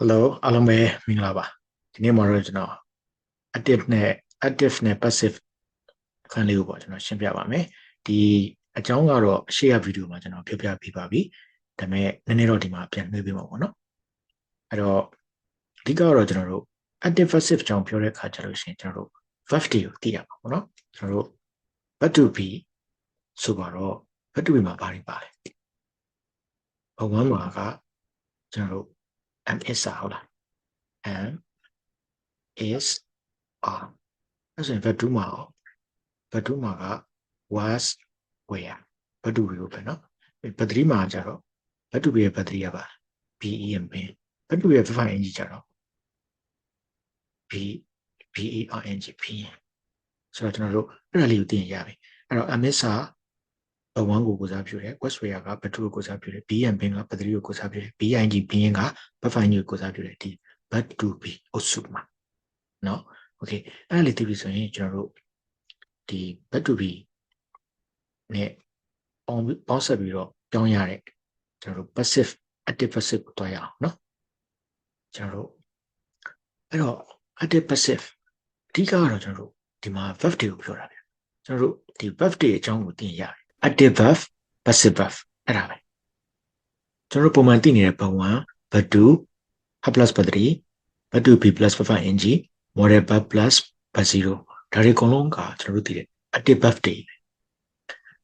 Hello အားလုံးပဲမင်္ဂလာပါဒီနေ့မှာတော့ကျွန်တော် active နဲ့ active နဲ့ passive အခန်းလေးကိုပေါ့ကျွန်တော်ရှင်းပြပါမယ်ဒီအကြောင်းကတော့ရှေ့ရဗီဒီယိုမှာကျွန်တော်ပြောပြပေးပါပြီဒါပေမဲ့နည်းနည်းတော့ဒီမှာပြန်နှွှေးပေးမှာပေါ့နော်အဲ့တော့အဓိကကတော့ကျွန်တော်တို့ active passive အကြောင်းပြောတဲ့အခါကျလို့ရှိရင်ကျွန်တော်တို့ verb တွေကိုသိရမှာပေါ့နော်ကျွန်တော်တို့ verb to be ဆိုပါတော့ verb to be မှာဘာတွေပါလဲဘဝမှာကကျွန်တော်တို့ am is อ่ะဟုတ်လား am is are အဲ့ဆိုရင် verb to မှာရော verb to မှာက was were verb to be ကိုပဲเนาะ verb 3မှာကျတော့ verb to be ရဲ့ verb 3ရပါ be and been verb to be ရဲ့ verb ing ကျတော့ be be ing be ဆိုတော့ကျွန်တော်တို့အဲ့ဒါလေးကိုသိရင်ရပြီအဲ့တော့ am is က ဘဝကိုကိုစားပြုတယ် west were ကဘတ်တူကိုကိုစားပြုတယ် be and been ကပဒရီကိုကိုစားပြုတယ် bing being ကဘဖိုင်ကိုကိုစားပြုတယ်ဒီ but to be အုပ်စုမှာเนาะ okay အဲ့ဒါလေးသိပြီဆိုရင်ကျွန်တော်တို့ဒီ but to be နဲ့ပေါင်းပေါင်းဆက်ပြီးတော့ပြောင်းရတဲ့ကျွန်တော်တို့ passive active passive ကိုတွားရအောင်เนาะကျွန်တော်တို့အဲ့တော့ active passive အဓိကကတော့ကျွန်တော်တို့ဒီမှာ verb တွေကိုပြောတာဗျကျွန်တော်တို့ဒီ verb တွေအကြောင်းကိုသိရတယ် active verb passive verb အဲ့ဒါပဲကျွန်တော်တို့ပုံမှန်သိနေတဲ့ verb 1 verb 2 verb plus verb 3 verb 2 b plus verb ing model verb plus verb 0ဒါတွေအကုန်လုံးကကျွန်တော်တို့သိတဲ့ active verb တွေပဲ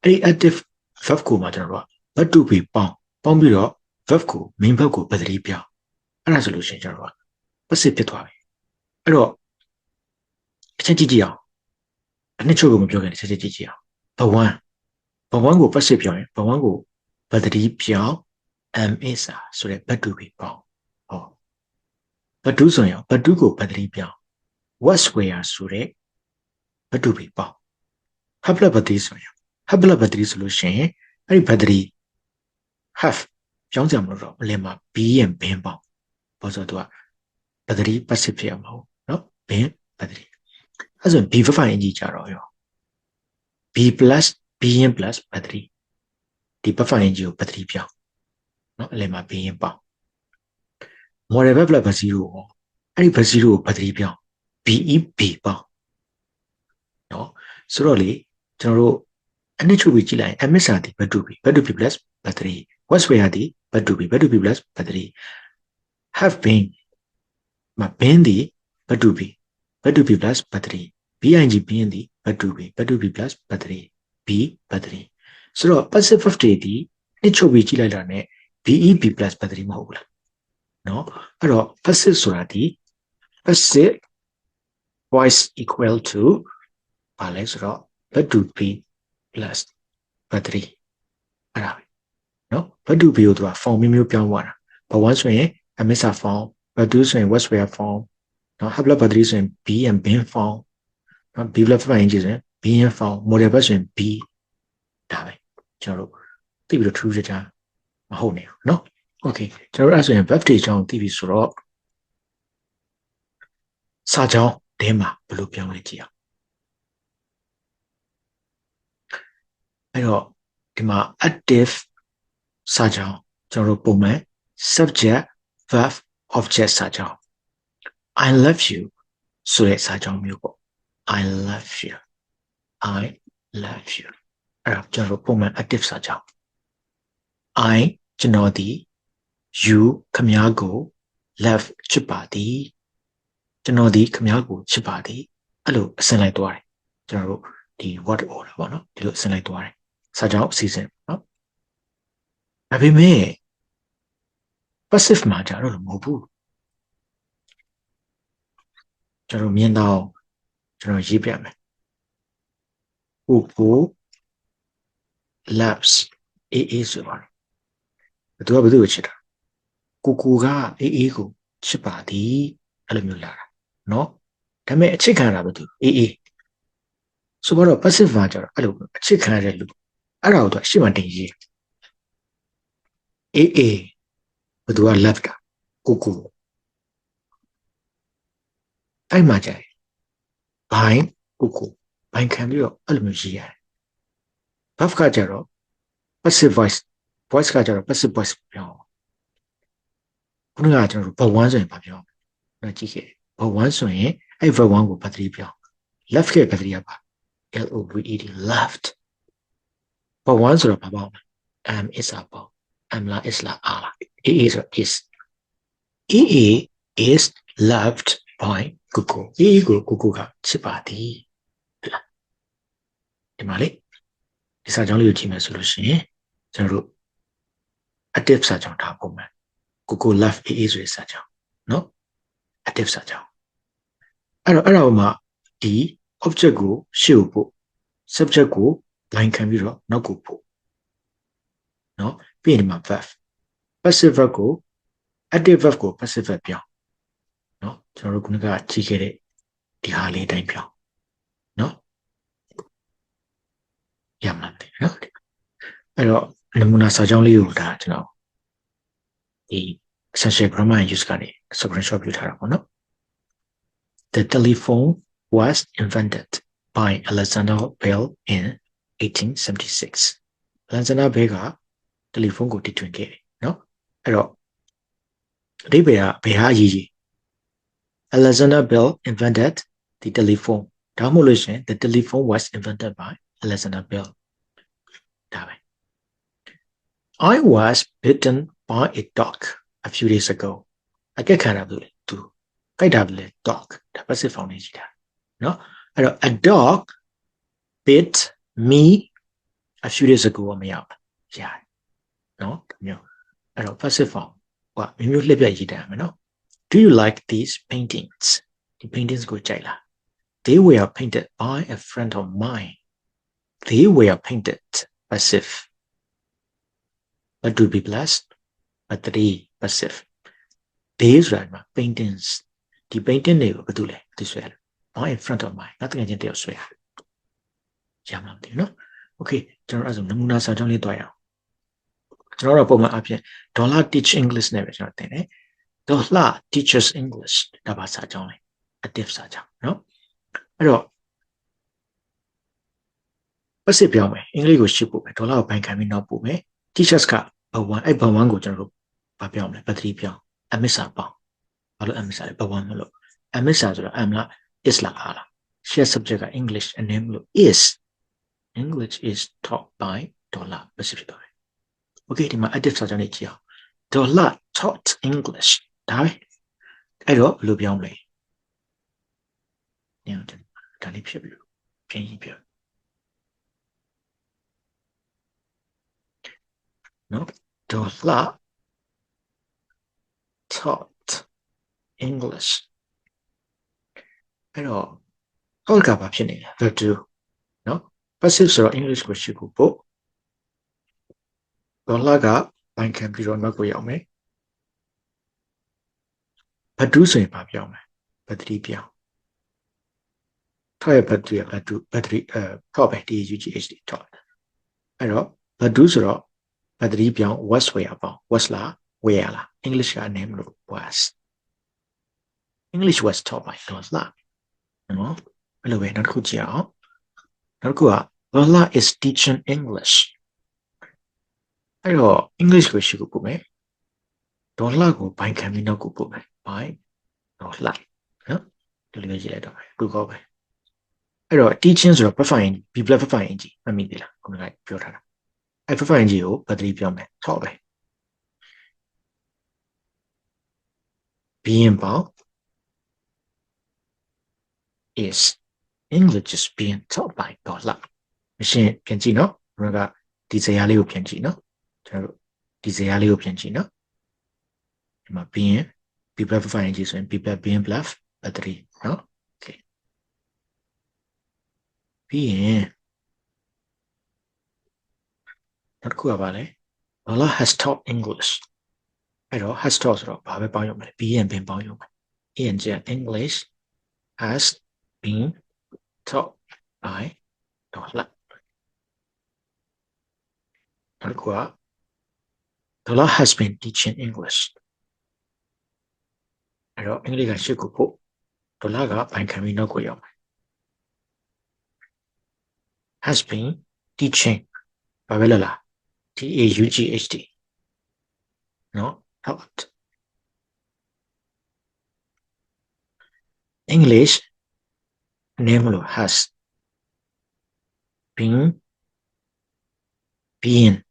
အဲ့ဒီ active verb ကိုမှကျွန်တော်တို့က verb to be ပေါင်းပေါင်းပြီးတော့ verb ကို main verb ကို verb 3ပြောင်းအဲ့ဒါဆိုလို့ရှိရင်ကျွန်တော်တို့က passive ဖြစ်သွားပြီအဲ့တော့အချက်ကြည့်ကြည့်အောင်အနှစ်ချုပ်ကိုမပြောခင်တစ်ချက်ကြည့်ကြည့်အောင် verb 1 ဘဝကို passive ပြောင်းရင်ဘဝကိုဘတ်တရီပြောင်း am is ဆိုတဲ့ဘတ်တူပြီးပေါင်းဟောဘတ်တူဆိုရင်ဘတ်တူကိုဘတ်တရီပြောင်း was where ဆိုတဲ့ဘတ်တူပြီးပေါင်း habla ဘတ်တရီဆိုရင် habla ဘတ်တရီဆိုလို့ရှိရင်အဲ့ဒီဘတ်တရီ have ပြောင်းကြမလို့တော့အလယ်မှာ be and been ပေါင်းဘာလို့ဆိုတော့ဘတ်တရီ passive ဖြစ်အောင်မဟုတ်နော် been ဘတ်တရီအဲ့ဆို be verb ing ကြတော့ရော be plus being plus ဘတ်တရီဒီဘတ်ဖိုင်ကြီးကိုဘတ်တရီပြောင်းเนาะအလယ်မှာ being ပေါင်း model verb plus ဘတ်0ကိုအဲ့ဒီဘတ်0ကိုဘတ်တရီပြောင်း beb ပေါင်းเนาะဆိုတော့လေကျွန်တော်တို့အနည်းချုပ်ပြီးကြည့်လိုက်ရင် ms စာဒီဘတ်တူပြီဘတ်တူပြီ plus ဘတ်တရီ was where ဒီဘတ်တူပြီဘတ်တူပြီ plus ဘတ်တရီ have been မှာ been ဒီဘတ်တူပြီဘတ်တူပြီ plus ဘတ်တရီ bing been ဒီဘတ်တူပြီဘတ်တူပြီ plus ဘတ်တရီ B ဘတ်တရီဆိုတော့ passive 50ဒီနှစ်ချုပ်ပြီးကြည့်လိုက်တာ ਨੇ BEB+ ဘတ်တရီမဟုတ်ဘူးလားเนาะအဲ့တော့ passive ဆိုတာဒီ passive voice equal to ဘာလဲဆိုတော့ but to be plus ဘတ်တရီအဲ့ဒါပဲเนาะ but to be ကိုသူက form မျိုးမျိုးပြောင်းသွားတာဘဝဆိုရင် emissor form ဘတ်တူဆိုရင် westware form เนาะ habla ဘတ်တရီဆိုရင် B and bin form เนาะ B+ ဖိုင်ကြီးဆိုရင် B and form model ဘတ်ဆိုရင် B ဒါပဲကျွန်တော်တို့သိပြီးတော့ထူးထူးခြားခြားမဟုတ်နေဘူးเนาะ okay ကျွန်တော်တို့အဲ့ဆိုရင် web page ကြောင်းသိပြီဆိုတော့စာကြောင်းတဲမှာဘယ်လိုပြောင်းလဲကြည့်အောင်အဲ့တော့ဒီမှာ active စာကြောင်းကျွန်တော်တို့ပုံမှန် subject verb object စာကြောင်း I love you ဆိုတဲ့စာကြောင်းမျိုးပေါ့ I love you I love you အဲ့တော့ကျွန်တော်တို့ပုံမှန် active စာကြောင်း I ကျွန်တော်ဒီ you ခမ ्या ကို love ချစ်ပါသည်ကျွန်တော်ဒီခမ ्या ကိုချစ်ပါသည်အဲ့လိုအစင်လိုက်သွားတယ်ကျွန်တော်တို့ဒီ word order ပေါ့နော်ဒီလိုအစင်လိုက်သွားတယ်စာကြောင်းအစီအစဉ်နော်ဒါပေမဲ့ passive မှာကြတော့မဟုတ်ဘူးကျွန်တော်မြင်တော့ကျွန်တော်ရေးပြမယ် ကိုကို labs အေးအေးဆိုပါတယ်ဘသူကဘသူ့ကိုချစ်တာကိုကိုကအေးအေးကိုချစ်ပါသည်အဲ့လိုမျိုးလာတာเนาะဒါပေမဲ့အချစ်ခံရတာဘသူအေးအေးဆိုတော့ passive မှာကျတော့အဲ့လိုအချစ်ခံရတဲ့လူအဲ့ဒါကိုသူအရှိမတင်ရေးအေးအေးဘသူက left တာကိုကိုအဲ့မှာကျရင်ဘိုင်းကိုကို ဘိုင်းခံပြီးတော့အဲ့လိုမျိုးရေးရတယ် buff ကကြတော့ passive voice voice ကကြတော့ passive voice ပြောင်း ခုနကကျွန်တော်တို့ verb 1ဆိုရင်ဘာပြောလဲကြည့်ခဲ့ verb 1ဆိုရင်အဲ့ verb 1ကိုပတ္တိပြော left ရဲ့ပတ္တိကပါ L O V E D left verb 1ဆိုတော့ဘာပေါ့ am is အပေါ့ am လား is လား are လား a is ဆို is EA is loved by Google EA ကို Google ကချစ်ပါသည် ဒီမှာလေဒီစာကြောင်းလေးကိုကြည့်မယ်ဆိုလို့ရှိရင်ကျွန်တော်တို့ active စာကြောင်းထားပုံမှန် Google love AA ဆိုတဲ့စာကြောင်းเนาะ active စာကြောင်းအဲ့တော့အဲ့တော့မှဒီ object ကိုရှေ့ကိုပို့ subject ကို line ခံပြီးတော့နောက်ကိုပို့เนาะပြီးရင်ဒီမှာ verb passive verb ကို active verb ကို passive verb ပြောင်းเนาะကျွန်တော်တို့ခုနကကြည့်ခဲ့တဲ့ဒီဟာလေးတိုင်းပြောင်း essential grammar use ကနေ screenshot ပြထားတာပေါ့နော် The telephone was invented by Alexander Bell in 1876 Alexander Bell ကတယ်လီဖုန်းကိုတီထွင်ခဲ့တယ်နော်အဲ့တော့အဓိပ္ပာယ်ကဘယ်ဟာအရေးကြီး? Alexander Bell invented the telephone. ဒါမှမဟုတ်လို့ရှင် the telephone was invented by Alexander Bell ဒါပဲ I was bitten by a dog a few days ago အကက်ခံရဘူးလေသူကြိုက်တာဘူးလေ dog ဒါ passive form နဲ့ရှိတာเนาะအဲ့တော့ a dog bit me a few days ago မရောက်ဘူးရတယ်เนาะဒီမျိုးအဲ့တော့ passive form ကမျိုးမျိုးလှည့်ပြရေးတယ်မယ်เนาะ do you like these paintings ဒီ paintings ကိုကြိုက်လား they were painted by a friend of mine they were painted passive but to be blessed but three passive days ဆိုတာမှာ paintings ဒီ painting တွေကိုဘာလို့လဲသူဆွဲတယ် by in front of my ငါတကယ်ချင်းတယောက်ဆွဲရတယ်ရမှာမသိဘူးနော် okay ကျွန်တော်အဲ့ဆိုနမူနာစာကြောင်းလေးတွားရအောင်ကျွန်တော်တို့ပုံမှန်အဖြစ် dollar teach english နဲ့ပဲကျွန်တော်သင်တယ် dollar teaches english ဒါပါစာကြောင်းလေး active စာကြောင်းနော်အဲ့တော့ passive ပြောင်းမယ်အင်္ဂလိပ်ကိုရှင်းဖို့ပဲ dollar ကိုဘိုင်ခံပြီးနောက်ပို့မယ် teachers ကဘဝအဲ့ဘဝကိုကျွန်တော်တို့ဗာပြောင်းမလဲပထရီပြောင်းအမစ္စာပေါင်းဘာလို့အမစ္စာလဲဘဝမလို့အမစ္စာဆိုတော့အမလား is လားအားလား share subject က english အနေမလို့ is english is taught by dollar ပဲဖြစ်သွားတယ် okay ဒီမှာ active စာကြောင်းလေးကြည့်အောင် dollar taught english ဒါပဲအဲ့တော့ဘယ်လိုပြောင်းမလဲညဒါလေးဖြစ်ပြီပြင်ကြီးပြ နော် dollar taught English အဲ့တော့ဟုတ်ကဘာဖြစ်နေလဲ verb to နော် passive ဆိုတော့ English ကိုရှိဖို့ပို့ dollar ကဘိုင်ခံပြီးတော့နောက်ကိုရောက်မယ် verb to ဆိုရင်ဘာပြောင်းမလဲ battery ပြောင်းထားရ battery က battery battery အဲ top ပဲ DUGHD top အဲ့တော့ verb to ဆိုတော့ battery ပြောင်း was ဝယ်ရပေါင်း was လား where လား English က name လို့ was English was taught by Lola နော်ဘယ်လိုပဲနောက်တစ်ခုကြည့်အောင်နောက်တစ်ခုက Lola is teaching English အဲ့တော့ English ကိုရှိဖို့ပို့မယ်ဒေါ်လာကိုဘိုင်ခံပြီးနောက်ကိုပို့မယ်ဘိုင်ဒေါ်လာနော်ဒီလိုမျိုးကြည့်လိုက်တော့ကူကောပဲအဲ့တော့ teaching ဆိုတော့ perfect ing be perfect ing မမိသေးလားခုနကပြောထားတာ အဲ့ perfect ing ကို battery ပြောင်းမယ်ထောက်ပဲ being ပေါ့ is English is being taught by dollar မရှင်းပြန်ကြည့်နော်ဘုရားကဒီဇာတ်လေးကိုပြန်ကြည့်နော်ကျွန်တော်တို့ဒီဇာတ်လေးကိုပြန်ကြည့်နော်ဒီမှာ being be bluff ဖိုင်ကြည့်ဆိုရင် be bluff being bluff battery နော် okay ပြီးရင် ခုကပါလဲ dollar has taught English အဲ့တော့ has taught ဆိုတော့ဘာပဲပေါင်းရမလဲ being ပင်ပေါင်းရမယ် in English has been taught by dollar နောက်တစ်ခုက dollar has been teaching English အဲ့တော့အင်္ဂလိပ်ကရှစ်ခုဖို့ dollar ကဘိုင်ခံပြီးနောက်ကိုရောက်မယ် has been teaching ဘာပဲလားလား T a u g h d. No, how about English name has been being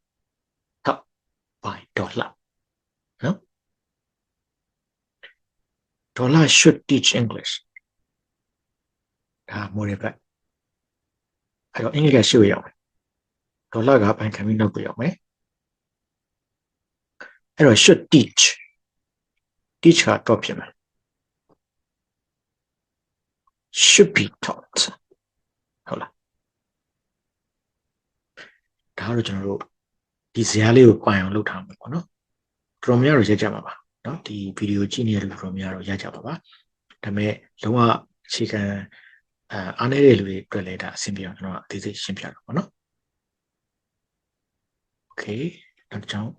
taught by dollar. No? Dollar should teach English. Ah, ဒါမို့လည်းပဲအဲ့တော့အင်္ဂလိပ်ကရှိရအောင် ဒေါ်လာကဘန်ခံပြီးနောက်ပြရအောင်မယ်အဲ့တော့ should teach teach ကတော့ဖြစ်မယ် should be taught ဟုတ်လားဒါတော့ကျွန်တော်တို့ဒီဇာတ်လေးကိုပိုင်အောင်လုပ်ထားမှာပေါ့နော်တော်များတော့ရကြမှာပါနော်ဒီဗီဒီယိုကြည့်နေတဲ့လူတော်များတော့ရကြပါပါဒါပေမဲ့လုံးဝအခြေခံအာအားနည်းတဲ့လူတွေအတွက်လည်းဒါအဆင်ပြေအောင်ကျွန်တော်အသေးစိတ်ရှင်းပြတော့ပေါ့နော် okay နောက်တစ်ချောင်း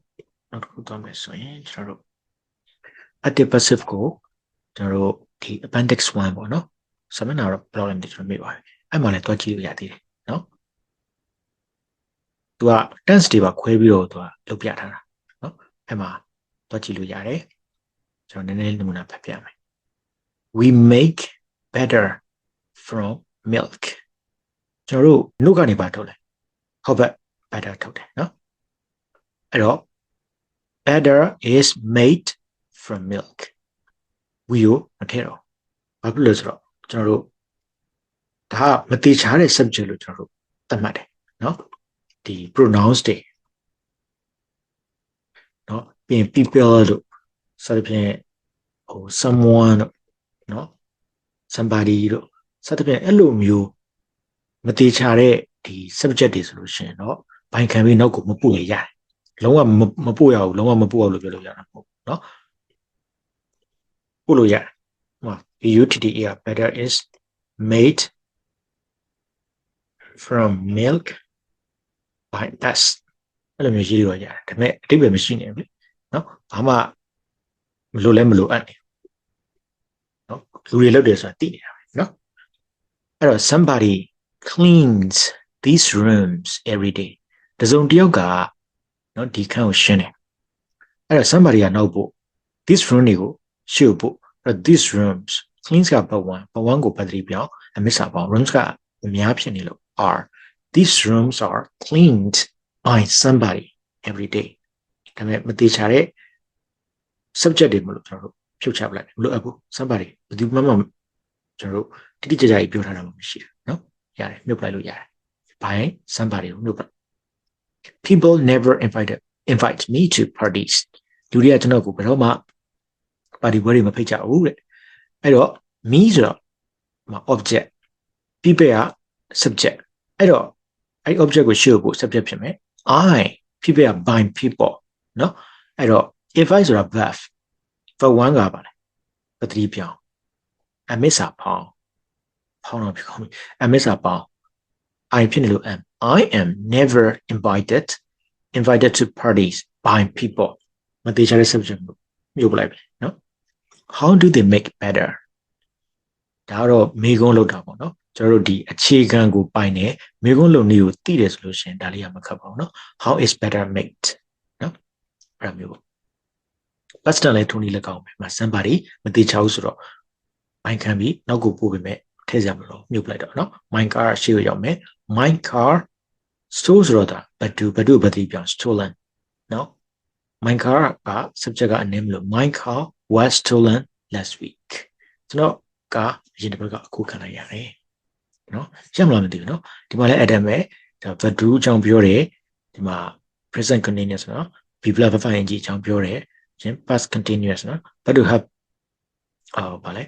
နောက်တစ်ခုသွားမယ်ဆိုရင်ကျွန်တော်တို့ active passive ကိုကျွန်တော်တို့ဒီ appendix 1ပေါ့နော်ဆမနာတော့ problem တွေကျွန်တော်မေ့ပါတယ်အဲ့မှာလည်းတွားကြည့်လို့ရသေးတယ်နော်သူက tense တွေပါခွဲပြီးတော့သူကလုပ်ပြထားတာနော်အဲ့မှာတွားကြည့်လို့ရတယ်ကျွန်တော်နည်းနည်းနမူနာဖတ်ပြမယ် we make better from milk ကျွန်တော်တို့နှုတ်ကနေပါထုတ်လဲဟုတ်ပဲ better ထုတ်တယ်နော် အဲ့တော့ better is made from milk we ကိုမထည့်တော့ဘာဖြစ်လို့ဆိုတော့ကျွန်တော်တို့ဒါကမတိချားတဲ့ subject လို့ကျွန်တော်တို့သတ်မှတ်တယ်နော်ဒီ pronouns တွေနော်ပြီးရင် people လို့စသဖြင့်ဟို someone လို့နော် somebody လို့စသဖြင့်အဲ့လိုမျိုးမတိချာတဲ့ဒီ subject တွေဆိုလို့ရှိရင်တော့ဘိုင်ခံပြီးနောက်ကိုမပို့ရရတယ် လုံးဝမပို့ရဘူးလုံးဝမပို့အောင်လို့ပြောလို့ရတာမဟုတ်ဘူးเนาะပို့လို့ရတယ်ဟော UTDA better is made from milk by us အဲ့လိုမျိုးရေးလို့ရတယ်ဒါပေမဲ့အတိတ်ပဲမရှိနေဘူးเนาะဘာမှမလို့လဲမလို့အပ်နေเนาะလူတွေလုပ်တယ်ဆိုတာသိနေတာပဲเนาะအဲ့တော့ somebody cleans these rooms every day တစုံတစ်ယောက်က နော်ဒီခန်းကိုရှင်းတယ်အဲ့တော့ somebody ကနောက်ဖို့ this room တွေကိုရှေ့ဖို့အဲ့ this rooms cleans ကဘ1ဘ1ကိုပတ်တိပြောင်းအမစ္စာပေါင်း rooms ကအများဖြစ်နေလို့ are these rooms are cleaned by somebody every day ဒါပေမဲ့မတိချာတဲ့ subject တွေမလို့ကျွန်တော်တို့ဖြုတ်ချပလိုက်မလို့အပ်ဘူး somebody ဘယ်သူမှမကျွန်တော်တို့တိတိကျကျကြီးပြောထားတာမရှိဘူးเนาะရတယ်မြုပ်လိုက်လို့ရတယ် by somebody ကိုမြုပ်လိုက် people never invited invite me to parties လူတွေကကျွန်တော်ကိုဘယ်တော့မှ party ပွဲတွေမဖိတ်ကြဘူးတဲ့အဲ့တော့ me ဆိုတော့ object people က subject အဲ့တော့အဲ့ object ကိုရှေ့ဖို့ subject ဖြစ်မယ် i people က by people เนาะအဲ့တော့ if i ဆိုတာ verb verb 1ကပါလေပတိပြောင်းအမစ္စာဖောင်းဖောင်းတော့ပြောင်းပြီအမစ္စာပေါင်း I ဖြစ်နေလို့ am I am never invited invited to parties by people မသေးချာတဲ့ subject ကိုမြို့ပလိုက်ပြီနော် how do they make better ဒါတော့မေကုန်းလောက်တာပေါ့နော်ကျွန်တော်တို့ဒီအခြေခံကိုပိုင်တယ်မေကုန်းလုံနည်းကိုသိတယ်ဆိုလို့ရှိရင်ဒါလေးကမခက်ပါဘူးနော် how is better made နော်အဲ့လိုမျိုးပေါ့ past tense လည်းထုံးနည်းလက်ကောင်းပဲမ somebody မသေးချာဘူးဆိုတော့ပိုင်ခံပြီးနောက်ကိုပို့ပေးမယ်ထည့်စရာမလိုမြုပ်လိုက်တော့နော် my car ရှေ့ကိုရောက်မယ် my car stole ဆိုတော့ဒါဘဒူဘဒူဘတိပြောင်း stolen နော် my car က subject ကအနည်းမလို့ my car was stolen last week ကျွန်တော်ကအရင်တစ်ပတ်ကအခုခံလိုက်ရတယ်နော်ရမလားမသိဘူးနော်ဒီမှာလည်း adam ပဲဒါဘဒူအကြောင်းပြောတယ်ဒီမှာ present continuous နော် be plus verb ing အကြောင်းပြောတယ်ရှင် past continuous နော် but to have အော်ဗာလဲ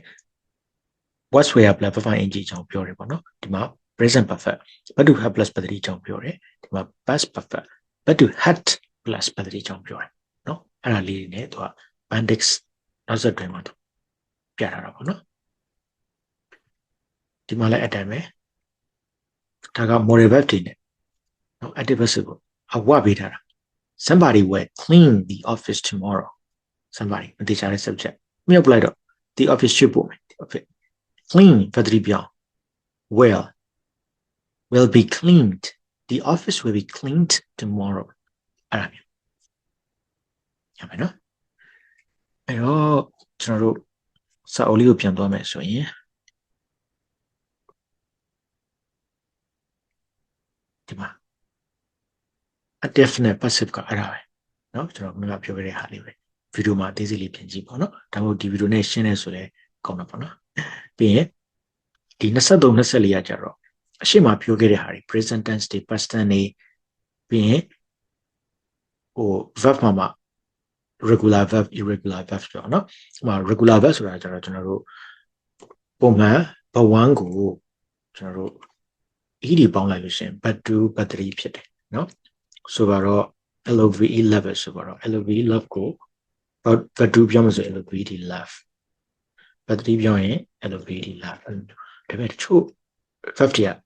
what's where plus verb ing အကြောင်းပြောတယ်ပေါ့နော်ဒီမှာ present perfect but to have plus ပဒတိအကြောင်းပြောတယ်ဒီမှာ past perfect but to had plus ပဒတိအကြောင်းပြောတယ်နော်အဲ့ဒါလေးတွေနဲ့သူက appendix နောက်ဆက်တွဲမှာသူပြထားတာပေါ့နော်ဒီမှာလည်းအတိုင်းပဲဒါက model verb တွေနဲ့နော် active verb ကိုအဝပေးထားတာ somebody will clean the office tomorrow somebody မတိကျတဲ့ subject မြုပ်လိုက်တော့ the office ရှိပို့မယ် the office clean ပဒတိပြောင်း well will be cleaned the office will be cleaned tomorrow အဲ့ဒါမျိုးရမယ်နော်အဲ့တော့ကျွန်တော်တို့စာအုပ်လေးကိုပြန်သွားမယ်ဆိုရင်ဒီမှာ a definite passive ကအဲ့ဒါပဲเนาะကျွန်တော်မင်းကပြောခဲ့တဲ့ဟာလေးပဲဗီဒီယိုမှာအသေးစိတ်လေးပြင်ကြည့်ပါเนาะဒါမှမဟုတ်ဒီဗီဒီယိုနဲ့ရှင်းနေဆိုလဲကောင်းတာပေါ့เนาะပြီးရင်ဒီ23 24ရကြတော့ အရှိမပြောခဲ့တဲ့ဟာတွေ present tense တွေ past tense တွေပြီးရင်ဟို verb မှာမှာ regular verb irregular verb ပြောနော်ဒီမှာ regular verb ဆိုတာကျတော့ကျွန်တော်တို့ပုံမှန်ဘဝန်းကိုကျွန်တော်တို့ e ဒီပေါင်းလိုက်လို့ရှိရင် but 2 but 3ဖြစ်တယ်နော်ဆိုတော့ LOVE level ဆိုတော့ LOVE love ကို but but 2ပြောမှဆို LOVE love but 3ပြောရင် LOVE love ဒါပေမဲ့တချို့ verb တွေက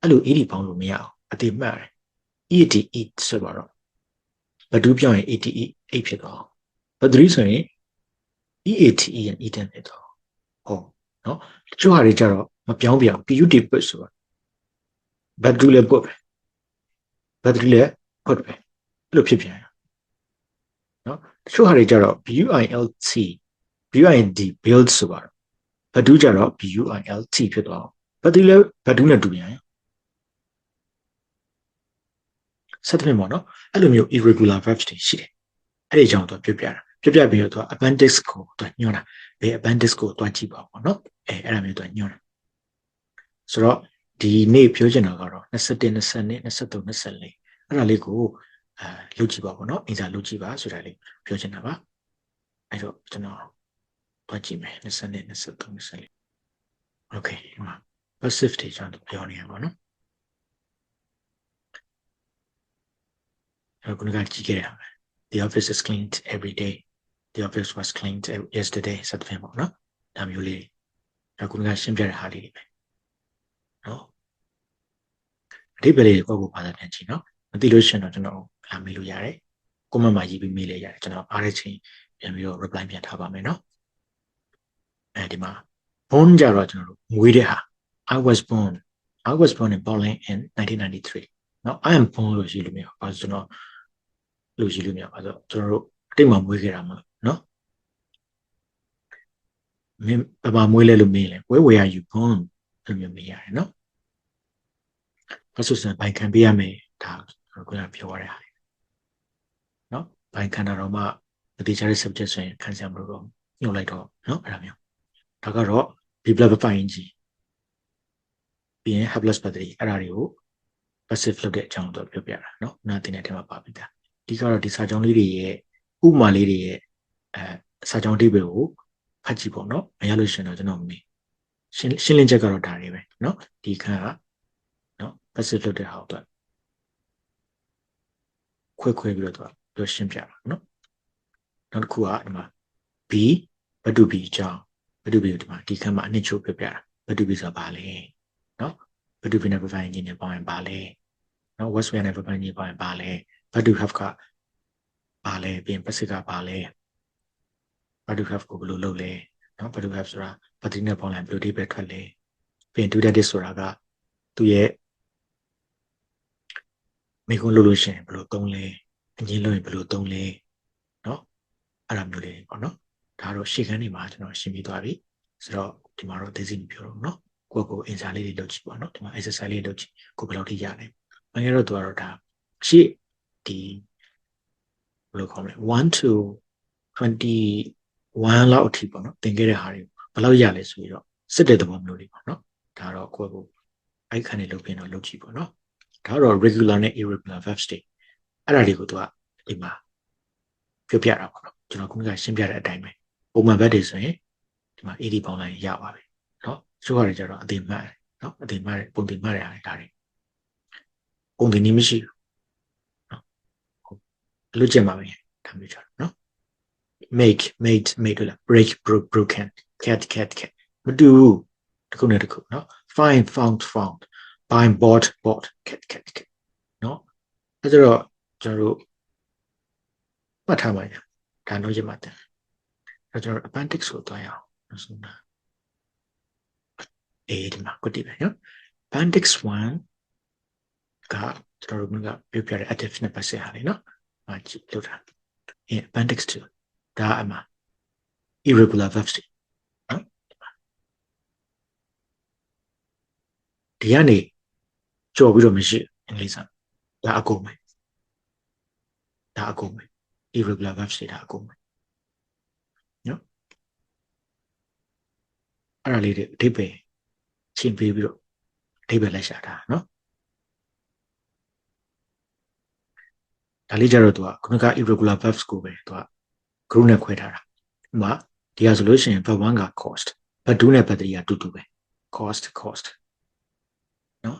အဲ့လို e ဒီပေါင်းလို့မရအောင်အတိမှတ်တယ် EAT eat ဆိုတော့ဘဒူးပြောရင် ATE 8ဖြစ်သွားဘဒရီဆိုရင် EATE ရ eaten ဖြစ်သွားဟောနော်တချို့ဟာတွေကြတော့မပြောင်းပြအောင် PUT put ဆိုတော့ဘဒူးလည်း put ပဲဘဒရီလည်း put ပဲအဲ့လိုဖြစ်ပြန်နော်တချို့ဟာတွေကြတော့ BUILT BUID build ဆိုတော့ဘဒူးကြတော့ BUILT ဖြစ်သွားဘဒရီလည်းဘဒူးနဲ့တူပြန် ဆက်သဖြင့်ပေါ့နော်အဲ့လိုမျိုး irregular verbs တွေရှိတယ်အဲ့ဒီအကြောင်းတော့ပြပြတာပြပြပြီးတော့သူက appendix ကိုသူညွှန်းတာဘယ် appendix ကိုတွားကြည့်ပါပေါ့နော်အဲအဲ့ဒါမျိုးသူညွှန်းတာဆိုတော့ဒီနေ့ပြောချင်တာကတော့21 22 23 24အဲ့ဒါလေးကိုအဲလုပ်ကြည့်ပါပေါ့နော်အင်စာလုပ်ကြည့်ပါဆိုတာလေးပြောချင်တာပါအဲ့တော့ကျွန်တော်တွားကြည့်မယ်22 23 24 okay ဒီမှာ passive တွေကျွန်တော်ပြောနေရပါတော့ ခုနကကြည့်ခဲ့ရမယ် the office is cleaned every day the office was cleaned yesterday စသဖြင့်ပေါ့နော်ဒါမျိုးလေးဒါခုနကရှင်းပြတဲ့ဟာလေးတွေပဲနော်အဓိပ္ပာယ်လေးကိုကိုဘာသာပြန်ကြည့်နော်မသိလို့ရှိရင်တော့ကျွန်တော်လာမေးလို့ရတယ်ကွန်မန့်မှာရေးပြီးမေးလို့ရတယ်ကျွန်တော်အားရချင်းပြန်ပြီးတော့ reply ပြန်ထားပါမယ်နော်အဲဒီမှာ born ကြတော့ကျွန်တော်တို့မွေးတဲ့ဟာ I was born I was born in Berlin in 1993နော် I am born လို့ရှိလို့မရဘူးဘာလို့ကျွန်တော် လို့ရှိလို့မရပါဆိုတော့ကျွန်တော်တို့အတိတ်မှာမွေးခဲ့တာမဟုတ်နော်မင်းဘာမှမွေးလဲလို့မေးလဲ where were you born လို့မျိုးမေးရတယ်နော်ဘာလို့ဆိုရင်ဘိုင်ခံပေးရမယ်ဒါခုနပြောရတဲ့ဟာနော်ဘိုင်ခံတာတော့မှတတိချတဲ့ subject ဆိုရင်ခံစရာမလိုတော့ညှို့လိုက်တော့နော်အဲ့ဒါမျိုးဒါကတော့ B blood ပိုင်ကြီးပြီးရင် helpless battery အဲ့ဒါတွေကို passive လုပ်တဲ့အကြောင်းတော့ပြောပြတာနော်နားတင်တဲ့ထဲမှာပါပြီ ဒါဒီကတော့ဒီစာကြောင်းလေးတွေရဲ့ဥမာလေးတွေရဲ့အဲစာကြောင်းတိပ္ပယ်ကိုဖတ်ကြည့်ပေါ့နော်မရလို့ရှင်တော့ကျွန်တော်မေးရှင်းရှင်းလင်းချက်ကတော့ဒါတွေပဲနော်ဒီခန်းကနော် passive လုပ်တဲ့ဟာတော့ခွဲခွဲပြီးတော့သူကပြောရှင်းပြတာနော်နောက်တစ်ခုကဒီမှာ B ဘတ်တူ B အကြောင်းဘတ်တူ B ကိုဒီမှာဒီခန်းမှာအနှစ်ချုပ်ပြပြတာဘတ်တူ B ဆိုတာဘာလဲနော်ဘတ်တူ B နဲ့ provide ခြင်းနဲ့ပေါင်းရင်ဘာလဲနော် west way နဲ့ provide ခြင်းပေါင်းရင်ဘာလဲ what do you have ကဘာလဲပြီးရင် passive ကဘာလဲ what do you have ကိုဘယ်လိုလုပ်လဲနော် what do you have ဆိုတာပတိနဲ့ပေါင်းလိုက်ဘယ်လိုဒီပဲထွက်လဲပြီးရင် do that is ဆိုတာကသူ့ရဲ့မိကုန်းလုပ်လို့ရှိရင်ဘယ်လိုသုံးလဲအငင်းလို့ရင်ဘယ်လိုသုံးလဲနော်အဲ့ဒါမျိုးလေးပေါ့နော်ဒါတော့ရှေ့ခန်းနေမှာကျွန်တော်ရှင်းပြသွားပြီဆိုတော့ဒီမှာတော့သိစိမပြောတော့နော်ကိုယ့်ကိုအင်စာလေးတွေလုပ်ကြည့်ပေါ့နော်ဒီမှာ exercise လေးလုပ်ကြည့်ကိုဘယ်လောက်ထိရလဲမငယ်တော့သူကတော့ဒါရှေ့ ဒီဘယ်လိုခေါ်မလဲ1 to 21လောက်အထိပေါ့နော်သင်ခဲ့တဲ့ဟာတွေဘယ်လောက်ရလဲဆိုပြီးတော့စစ်တဲ့သဘောမျိုးလေးပေါ့နော်ဒါတော့ကိုယ့်ကိုအဲ့ခန်းနေလုပ်ပြတော့လုပ်ကြည့်ပေါ့နော်ဒါတော့ regular နဲ့ irregular verbs တွေအဲ့ဒါတွေကိုသူကဒီမှာပြောပြတာပေါ့နော်ကျွန်တော်ခုနကရှင်းပြတဲ့အတိုင်းပဲပုံမှန်ဘက်တွေဆိုရင်ဒီမှာ AD ပေါင်းလိုက်ရပါပြီနော်ချို့ဟာတွေကျတော့အသေးမှတ်တယ်နော်အသေးမှတ်တယ်ပုံသေးမှတ်တယ်ဟာတွေဒါတွေပုံသေးနည်းမရှိဘူး လွတ်ကျင်ပါမယ်ဒါမျိုးကြတော့နော် make made made လို့ break broke broken cat cat cat မတူဘူးတစ်ခုနဲ့တစ်ခုနော် find found found buy bought bought cat cat cat နော်အဲဒါတော့ကျွန်တော်တို့မှတ်ထားပါရဒါတော့ရမှာတယ်အဲကျွန်တော် appendix ကိုတွားရအောင်နော်ဆိုတာအေးဒီမှာကိုတည်ပဲနော် appendix 1ကကျွန်တော်တို့ကပြပြတဲ့ active နဲ့ပတ်သက်ဟာလေနော် မကြည့်လို့တာ in appendix 2ဒါအမှ irregular verbs တွေနော်ဒီကနေကြော်ပြီးတော့မရှိအင်္ဂလိပ်စာဒါအကုန်ပဲဒါအကုန်ပဲ irregular verbs တွေဒါအကုန်ပဲနော်အဲ့ဒါလေးတွေအဓိပ္ပာယ်ရှင်းပြပြီးတော့အဓိပ္ပာယ်လက်ရှာတာနော် ဒါလေးကြတော့သူကခုနက irregular verbs ကိုပဲသူက group နဲ့ခွဲထားတာဥပမာဒီဟာဆိုလို့ရှိရင် verb 1က cost verb 2နဲ့ verb 3ကတူတူပဲ cost cost နော်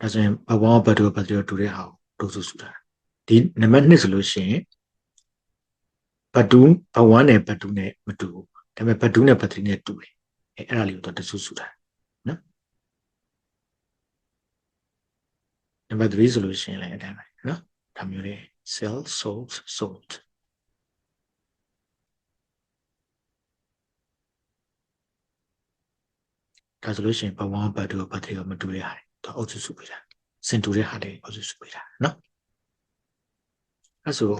ဒါဆိုရင် verb 1 verb 2 verb 3တူတဲ့ဟာကိုတူစုစုထားတာဒီနံပါတ်2ဆိုလို့ရှိရင် verb 2 verb 1နဲ့ verb 2နဲ့မတူဘူးဒါပေမဲ့ verb 2နဲ့ verb 3နဲ့တူတယ်အဲအဲ့ဒါလေးကိုတော့တူစုစုထားနော် နံပါတ်3ဆိုလို့ရှိရင်လည်းအတိုင်းပဲနော်ဒါမျိုးလေး sell sold sold ဒါဆိုလို့ရှိရင်ဘဝဘတ်တို့ဘတ်တွေမတူတဲ့ဟာတွေတော့အုပ်စုစုပေးတာစင်တူတဲ့ဟာတွေအုပ်စုစုပေးတာနော်အဲဆို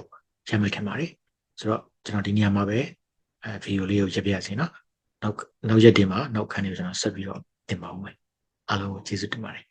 ရမယ်ခင်ပါတယ်ဆိုတော့ကျွန်တော်ဒီနေရာမှာပဲအဲဗီဒီယိုလေးကိုရပ်ပြရစီနော်နောက်နောက်ရက်တင်မှာနောက်ခန်းလေးကိုကျွန်တော်ဆက်ပြီးတော့တင်ပါဦးမယ်အားလုံးကိုကျေးဇူးတင်ပါတယ်